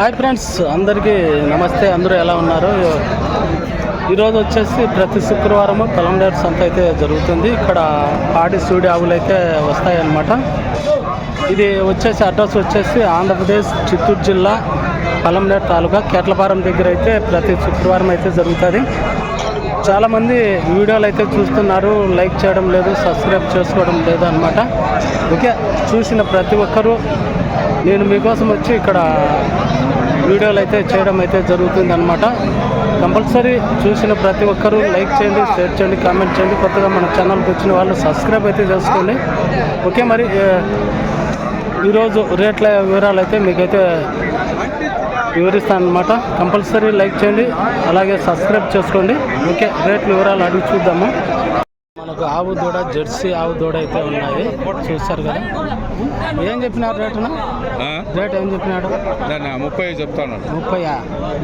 Hi friends అందరికీ నమస్తే అందరూ ఎలా ఉన్నారు? ఈరోజు వచ్చేసి ప్రతి శుక్రవారము పొలంనేరు సంత అయితే జరుగుతుంది. ఇక్కడ పాడి సూడి ఆవులు అయితే వస్తాయన్నమాట. ఇది వచ్చేసి అడ్రస్ వచ్చేసి ఆంధ్రప్రదేశ్ చిత్తూరు జిల్లా కలంనేర్ తాలూకా కేట్లపారం దగ్గర అయితే ప్రతి శుక్రవారం అయితే జరుగుతుంది. చాలామంది వీడియోలు అయితే చూస్తున్నారు. లైక్ చేయడం లేదు సబ్స్క్రైబ్ చేసుకోవడం లేదు అనమాట ఓకే చూసిన ప్రతి ఒక్కరూ నేను మీకోసం వచ్చి ఇక్కడ వీడియోలు అయితే చేయడం అయితే జరుగుతుంది అనమాట కంపల్సరీ చూసిన ప్రతి ఒక్కరూ లైక్ చేయండి షేర్ చేయండి కామెంట్ చేయండి. కొత్తగా మన ఛానల్కి వచ్చిన వాళ్ళు సబ్స్క్రైబ్ అయితే చేసుకోండి. ఓకే మరి ఈరోజు రేట్ల వివరాలు అయితే మీకైతే వివరిస్తాను అనమాట కంపల్సరీ లైక్ చేయండి అలాగే సబ్స్క్రైబ్ చేసుకోండి. ఓకే రేట్ల వివరాలు అడిగి చూద్దాము. మనకు ఆవు దూడ జెర్సీ ఆవు దూడ అయితే ఉన్నాయి. చూస్తారు కదా. ఏం చెప్పినారు రేటున ఆ? రేట్ ఏం చెప్పినాడు ముప్పై చెప్తాను. ముప్పై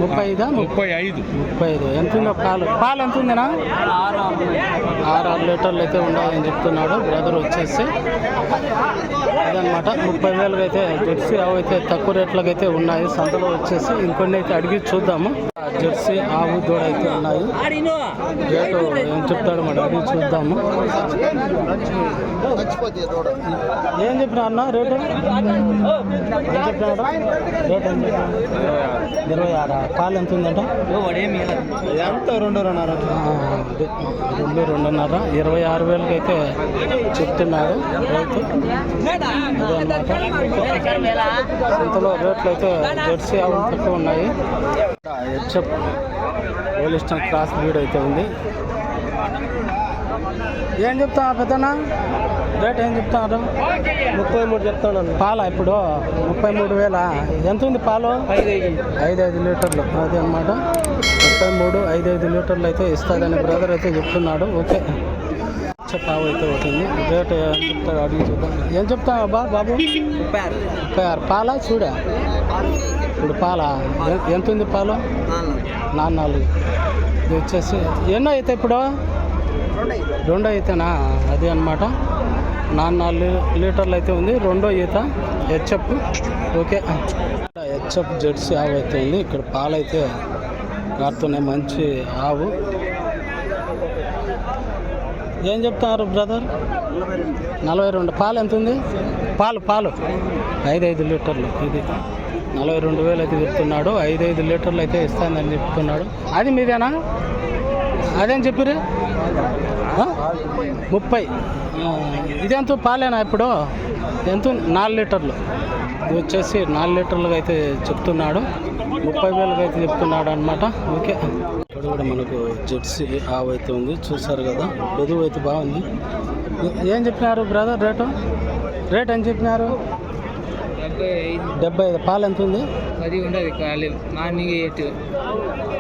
ముప్పై ఐదా? ముప్పై. ఐదు. ముప్పై ఐదు. ఎంత ఉందో పాలు? పాలు ఎంత ఉందినా? ఆరు ఆరు లీటర్లు అయితే ఉన్నాయని చెప్తున్నాడు. బ్రదర్ వచ్చేసి. అదనమాట. ముప్పై వేలకు అయితే జెర్సీ ఆవు అయితే తక్కువ రేట్లకు అయితే ఉన్నాయి. సంతలో వచ్చేసి ఇంకొన్ని అయితే అడిగి చూద్దాము. జెర్సీ ఆవు దూడ అయితే ఉన్నాయి. రేటు ఏం చెప్తాడు మరి? అడిగి చూద్దాము. ఏం చెప్పినా అన్న? రేటు? చెప్పినాడు రేట్ ఏం చెప్పినాడు ఇరవై ఆరా? పాలు ఎంత ఉందంట? ఎంత? రెండున్నర. రెండు రెండున్నర. ఇరవై ఆరు వేలకి అయితే చెప్తున్నాడు రైతు. సంతలో రేట్లు అయితే జెర్సీ ఆవులు తక్కువ ఉన్నాయి. హెచ్ఎఫ్ పోలిస్టన్ క్రాస్ బ్రీడ్ అయితే ఉంది. ఏం చెప్తా పెద్దనా రేట్ ఏం చెప్తారు? ముప్పై మూడు చెప్తాను పాల ఇప్పుడు? ముప్పై మూడు వేల? ఎంత ఉంది పాలు? ఐదు ఐదు లీటర్లు. అది అన్నమాట. ముప్పై మూడు ఐదు ఐదు లీటర్లు అయితే ఇస్తాడని బ్రదర్ అయితే చెప్తున్నాడు. ఓకే. పావు అయితే అవుతుంది రేట్ ఏం చెప్తాడు అడిగి చూద్దాం. ఏం చెప్తావు బా బాబు? ముప్పై ఆరు ముప్పై ఆరు పాలా? చూడా? ఇప్పుడు పాల? ఎంత ఉంది పాలు? నాలుగు. ఇది వచ్చేసి ఎన్నో అయితే ఇప్పుడు? రెండో ఈతనా? అది అనమాట నాలుగు నాలుగు లీటర్లు అయితే ఉంది. రెండో ఈత. హెచ్ఎఫ్. ఓకే. హెచ్ఎఫ్ జెర్సీ ఆవు అయితే ఉంది. ఇక్కడ పాలు అయితే కారుతున్నాయి మంచి ఆవు. ఏం చెప్తున్నారు బ్రదర్? నలభై రెండు. పాలు ఎంత ఉంది? పాలు పాలు. ఐదు ఐదు లీటర్లు ఇది. నలభై రెండు వేలు అయితే చెప్తున్నాడు. ఐదు ఐదు లీటర్లు అయితే ఇస్తానని చెప్తున్నాడు. అది మీదేనా? అదేం చెప్పిరే ముప్పై. ఆ, ఇదెంత పాలేనా ఇప్పుడు? ఎంత నాలుగు లీటర్లు. ఇది వచ్చేసి నాలుగు లీటర్లుగా అయితే చెప్తున్నాడు. ముప్పై వేలకు అయితే చెప్తున్నాడు అనమాట ఓకే. ఇక్కడ కూడా మనకు జెర్సీ ఆవు అయితే ఉంది. చూసారు కదా బెదువు అయితే బాగుంది. ఏం చెప్పినారు బ్రదర్ రేటు? రేట్ ఏం చెప్పినారు? డెబ్బై ఐదు. పాలు ఎంత ఉంది? పది ఉండదు మార్నింగ్ ఎయిట్.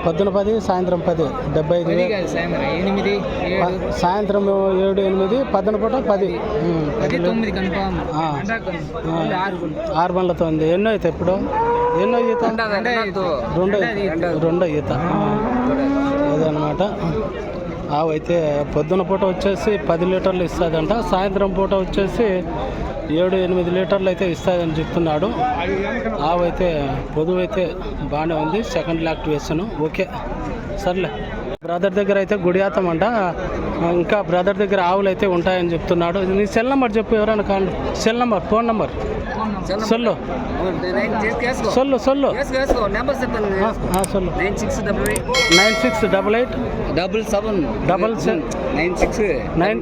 పొద్దున పది సాయంత్రం పది డెబ్బై ఐదు. సాయంత్రం ఎనిమిది సాయంత్రం ఏడు ఎనిమిది పద్దెన పూట పది. పది. తొమ్మిది కన్ఫామ్. ఆరు బండ్లతో ఉంది ఎన్నో అయితే ఇప్పుడు? ఎన్నో ఈత? రెండో రెండో ఈత. అదనమాట ఆవు అయితే పొద్దున పూట వచ్చేసి పది లీటర్లు ఇస్తుందంట సాయంత్రం పూట వచ్చేసి ఏడు ఎనిమిది లీటర్లు అయితే ఇస్తాయని చెప్తున్నాడు. ఆవు అయితే పొదువు అయితే బాగానే ఉంది సెకండ్ యాక్టివేషన్ ఓకే సర్లే. బ్రదర్ దగ్గర అయితే గుడియాతం అంట. ఇంకా బ్రదర్ దగ్గర ఆవులు అయితే ఉంటాయని చెప్తున్నాడు. నీ సెల్ నెంబర్ చెప్పు ఎవరైనా కాండి. Cell number phone number. సొల్లు. సొల్లు సొల్లు. సొల్లు. Nine six double eight. Double seven. Double seven nine six nine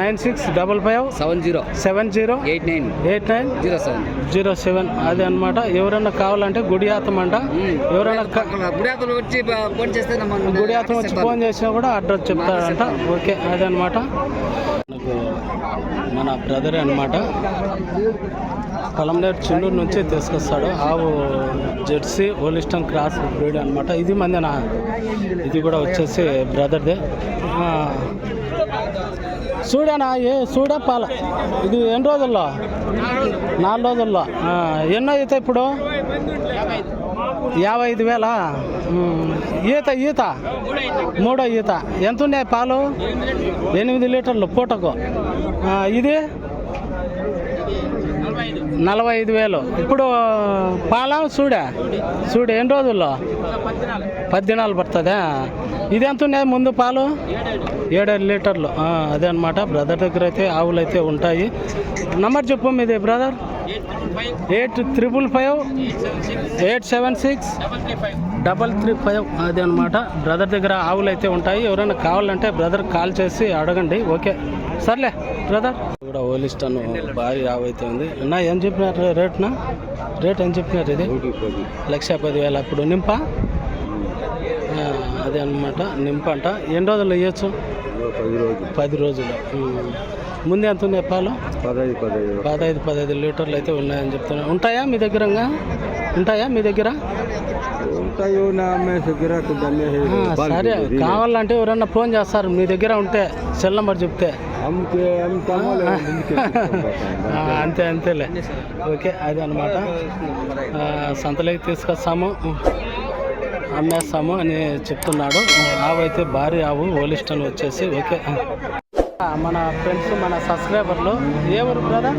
nine six double five. Seven zero. Seven zero. Eight nine. Eight nine. Zero seven. Zero seven. అది అనమాట ఎవరైనా కావాలంటే గుడియాతం అంట. ఎవరైనా గుడాకులు వచ్చి ఫోన్ చేస్తే గుడియాతం వచ్చి ఫోన్ చేసినా కూడా అడ్రస్ చెప్తాడంట. ఓకే అదే అనమాట మన బ్రదర్ అనమాట కలంనేర్ చిన్నూరు నుంచి తీసుకొస్తాడు. ఆవు జెర్సీ ఓలిస్టన్ క్రాస్ బ్రీడ్ అనమాట ఇది మందేనా? ఇది కూడా వచ్చేసి బ్రదర్దే. చూడనా ఏ చూడ పాల? ఇది ఎన్ని రోజుల్లో? నాలుగు రోజుల్లో. ఎన్నో అయితే ఇప్పుడు? యాభై ఐదు వేల? ఈత ఈత. మూడో ఈత. ఎంత ఉన్నాయి పాలు? ఎనిమిది లీటర్లు పూటకు. ఇది? నలభై ఐదు వేలు. ఇప్పుడు పాల చూడా చూడు ఎన్ని రోజుల్లో? పద్దినాలు పడుతుందా? ఇది ఎంత ఉన్నాయి ముందు పాలు? ఏడేడు లీటర్లు. అదే అనమాట బ్రదర్ దగ్గర అయితే ఆవులు అయితే ఉంటాయి. నంబర్ చెప్పు మీది brother. Eight triple five eight seven six double three five అది అనమాట బ్రదర్ దగ్గర ఆవులు అయితే ఉంటాయి. ఎవరైనా కావాలంటే బ్రదర్ కాల్ చేసి అడగండి. ఓకే. సర్లే బ్రదర్. కూడా ఓలిస్టన్ భారీ ఆవు అయితే ఉంది. నా ఏం చెప్పినారు? రేట్నా? రేట్ ఏం చెప్పినారు ఇది? లక్ష పదివేలు అప్పుడు నింపా? అదే అనమాట నింపంట ఎన్ని రోజులు ఇవ్వచ్చు పది రోజులు. పది రోజులు. ఉమ్. ముందు ఎంత ఉన్నాయి పాలు? పదహైదు పదహైదు. పదహైదు పదహైదు లీటర్లు అయితే ఉన్నాయని చెప్తున్నా. ఉంటాయా మీ దగ్గర? ఉంటాయా మీ దగ్గర? సరే. కావాలంటే ఎవరన్నా ఫోన్ చేస్తారు. మీ దగ్గర ఉంటే సెల్ నెంబర్ చెప్తే. అంతే అంతేలే. ఓకే అదే అనమాట సంతలోకి తీసుకొస్తాము. అమ్మేస్తాము అని చెప్తున్నాడు. ఆవు అయితే భారీ ఆవు ఓలిస్టన్ వచ్చేసి. ఓకే. మన ఫ్రెండ్స్ మన సబ్స్క్రైబర్లు ఏ ఊరు బ్రదర్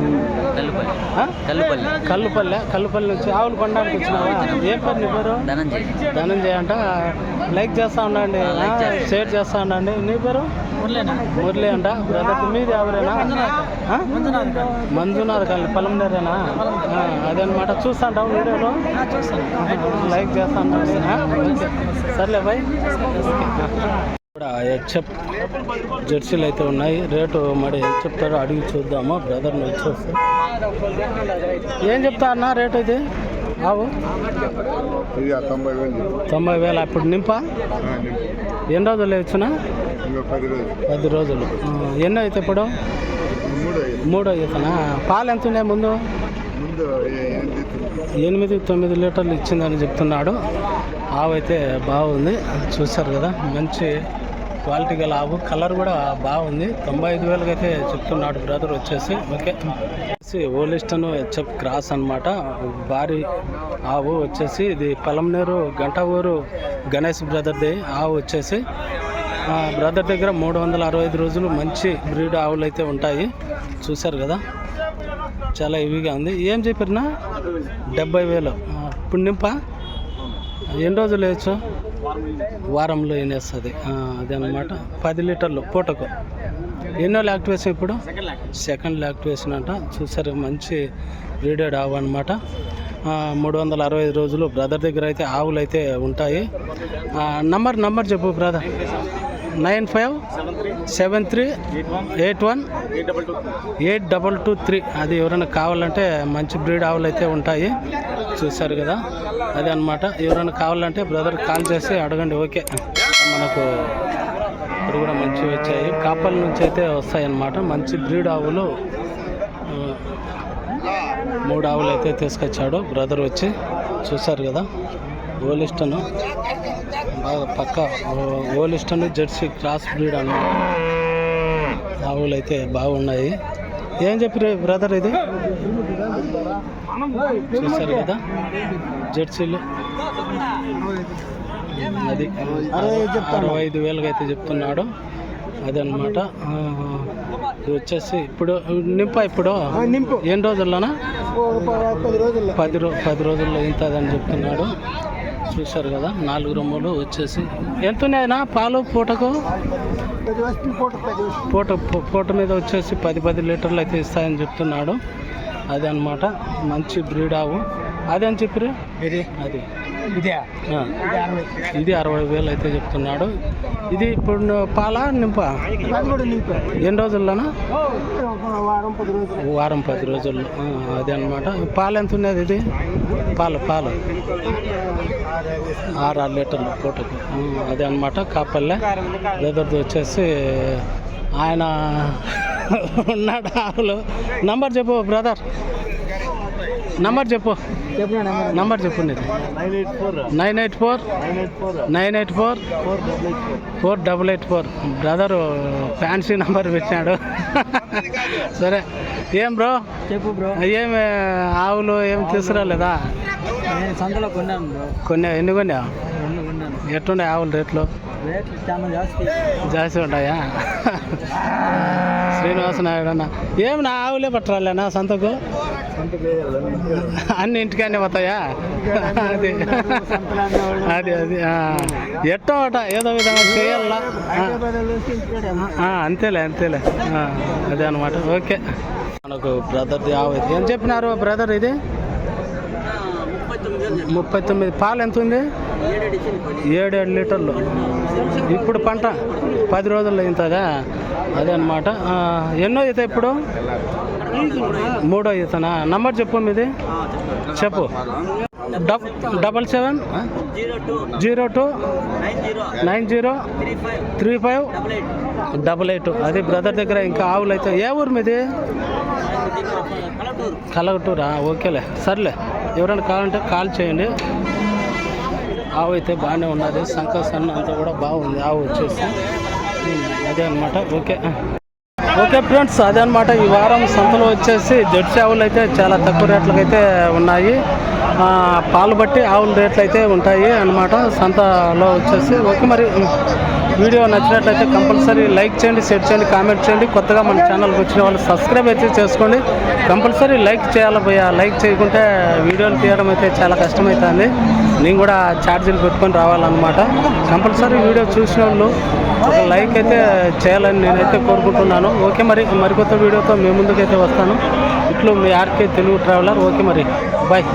కల్లుపల్లి. ఆ? కల్లుపల్లి కల్లుపల్లె కల్లుపల్లి నుంచి ఆవులు కొనడానికి వచ్చినావా? ఏం పేరు నీ పేరు? ధనంజయ్. ధనంజయ అంట. లైక్ చేస్తా ఉండండి. షేర్ చేస్తా ఉండండి. నీ పేరు? మురళి అంట. బ్రదర్ మీది ఎవరేనా? ఆ? మంజునాథ్ కాలి పొలంనేరేనా అదనమాట. చూస్తా ఉంటావు వీడియోలో. లైక్ చేస్తా ఉండండి. సర్లే బాయ్. ఇక్కడ హెచ్ఎఫ్ జెర్సీలు అయితే ఉన్నాయి. రేటు మరి ఎంత చెప్తారో అడిగి చూద్దాము. బ్రదర్ని వచ్చేసి ఏం చెప్తా అన్న రేటు ఇది? ఆవు? తొంభై వేలు అప్పుడు నింపా? ఎన్ని రోజులు ఇచ్చిన? ఇంకా పది రోజులు. ఎన్నో అయితే ఇప్పుడు? మూడు ఈతనా పాలు ఎంత ఉన్నాయి ముందు? ముందు ఎనిమిది తొమ్మిది లీటర్లు ఇచ్చిందని చెప్తున్నాడు. ఆవు అయితే బాగుంది. చూశారు కదా? మంచి క్వాలిటీ గల ఆవు. కలర్ కూడా బాగుంది. తొంభై ఐదు వేలకి అయితే చెప్తున్నాడు బ్రదర్ వచ్చేసి. ఓకే. ఓలిస్టన్ హెచ్ఎఫ్ క్రాస్ అన్నమాట. భారీ ఆవు వచ్చేసి ఇది పలంనేరు గంట ఊరు గణేష్ బ్రదర్ది ఆవు వచ్చేసి. బ్రదర్ దగ్గర మూడు వందల అరవై ఐదు రోజులు మంచి బ్రీడ్ ఆవులు అయితే ఉంటాయి. చూశారు కదా? చాలా ఇవిగా ఉంది. ఏం చెప్పినా డెబ్బై వేలు. ఇప్పుడు నింప? ఎన్ని రోజులు వేయచ్చు? వారంలో వేస్తుంది అదే అనమాట పది లీటర్లు పూటకు. ఎన్నో యాక్టివేషన్ ఇప్పుడు? సెకండ్ యాక్టివేషన్ అంట చూసారు మంచి బ్రీడెడ్ ఆవు అనమాట మూడు వందల అరవై ఐదు రోజులు బ్రదర్ దగ్గర అయితే ఆవులు అయితే ఉంటాయి నంబర్ నంబర్ చెప్పు brother. Nine five seven three eight one eight double two three. అది ఎవరైనా కావాలంటే మంచి బ్రీడ్ ఆవులు అయితే ఉంటాయి. చూశారు కదా? అదే అనమాట ఎవరైనా కావాలంటే బ్రదర్ కాల్ చేసి అడగండి. ఓకే. మనకు ఇప్పుడు కూడా మంచివి వచ్చాయి. కాపల నుంచి అయితే వస్తాయి అన్నమాట మంచి బ్రీడ్ ఆవులు మూడు ఆవులు అయితే తీసుకొచ్చాడు బ్రదర్ వచ్చి. చూశారు కదా? ఓలిస్టను బాగా పక్క ఓలిస్టన్ జెర్సీ క్రాస్ బ్రీడ్ అన్నమాట ఆవులు అయితే బాగున్నాయి. ఏం చెప్పి బ్రదర్ ఇది? చూశారు కదా జెర్సీలు. అది అరవై ఐదు వేలుగా అయితే చెప్తున్నాడు అదనమాట ఇది వచ్చేసి ఇప్పుడు నింప ఇప్పుడు? నింపు. ఎన్ని రోజుల్లోనా? పది రోజుల్లో. పది రో పది రోజుల్లో ఇంతదని చెప్తున్నాడు. చూశారు కదా నాలుగు రొమ్ములు వచ్చేసి. ఎంత ఉన్నాయన్నా పాలు పూటకు? పూట పూట మీద వచ్చేసి పది పది లీటర్లు అయితే ఇస్తాయని చెప్తున్నాడు. అది అనమాట మంచి బ్రీడ్ ఆవు. అదేం చెప్పిరు ఇది అది. ఇదే. అరవై. వేలు అయితే చెప్తున్నాడు. ఇది ఇప్పుడు పాల నింప? ఎన్ని రోజుల్లోనా? వారం పది రోజులు. వారం పది రోజుల్లో. అదే అనమాట పాలు ఎంత ఉన్నది ఇది? పాలు పాలు. ఆరు ఆరు లీటర్లు పూటకు. అదే అనమాట కాపల్లె. బ్రదర్ది వచ్చేసి ఆయన ఉన్నాడు ఆవులు. నంబర్ చెప్పు బ్రదర్. నంబర్ చెప్పు. నంబర్. చెప్పు nine eight four nine eight four? Nine eight four nine eight four? Four double eight four. Four double eight four. Brother fancy number పెట్టాడు సరే. ఏం బ్రో? చెప్పు బ్రో. ఏం ఆవులు ఏం తీసుకురాలేదా? సంతలో కొన్నాను బ్రో. కొన్ని ఎన్ని కొన్నాను. ఎట్లున్నాయి ఆవుల రేట్లు? రేట్లు చాలా జాస్తి. జాస్తి ఉంటాయా? శ్రీనివాస నాయుడు అన్న. ఏం నా ఆవులే పట్టరాలేనా సంతకు? అన్ని ఇంటికానే పోతాయా? అది. అది అది ఎట్టో అట ఏదో విధంగా చేయాలా అంతేలే అంతేలే. అదే అనమాట ఓకే. మనకు బ్రదర్ ఆవు ఏం చెప్పినారు బ్రదర్ ఇది? ముప్పై తొమ్మిది పాలు ఎంత ఉంది? ఏడు ఏడు లీటర్లు. ఇప్పుడు పంట పది రోజుల్లో ఇంతదా? అదే అనమాట ఎన్నో అయితే ఇప్పుడు? మూడో ఈతనా నంబర్ చెప్పు మీది. చెప్పు. Double seven zero two nine zero three five double eight. అది బ్రదర్ దగ్గర ఇంకా ఆవులు అయితే ఏ ఊరు మీది? కలగటూరా? ఓకేలే. సర్లే. ఎవరైనా కావాలంటే కాల్ చేయండి. ఆవు అయితే బాగానే ఉన్నది. సంక అంతా కూడా బాగుంది. ఆవు వచ్చేసి. అదే అనమాట ఓకే. ఓకే ఫ్రెండ్స్ అదే ఈ వారం సంతలో వచ్చేసి జెర్సీ ఆవులు అయితే చాలా తక్కువ రేట్లకు అయితే ఉన్నాయి పాలు బట్టి ఆవుల రేట్లు అయితే ఉంటాయి అన్నమాట. సంతలో వచ్చేసి ఓకే మరి వీడియో నచ్చినట్లయితే కంపల్సరీ లైక్ చేయండి షేర్ చేయండి కామెంట్ చేయండి. కొత్తగా మన ఛానల్కి వచ్చిన వాళ్ళు సబ్స్క్రైబ్ అయితే చేసుకోండి. కంపల్సరీ లైక్ చేయాలి లైక్ చేయకుంటే వీడియోలు తీయడం అయితే చాలా కష్టమవుతుంది నేను కూడా ఛార్జీలు పెట్టుకొని రావాలన్నమాట. కంపల్సరీ వీడియో చూసిన వాళ్ళు ఒక లైక్ అయితే చేయాలని నేనైతే కోరుకుంటున్నాను. ఓకే మరి మరికొత్త వీడియోతో మీ ముందుకైతే వస్తాను. ఇట్లు మీ ఆర్కే తెలుగు ట్రావెలర్. ఓకే మరి బాయ్.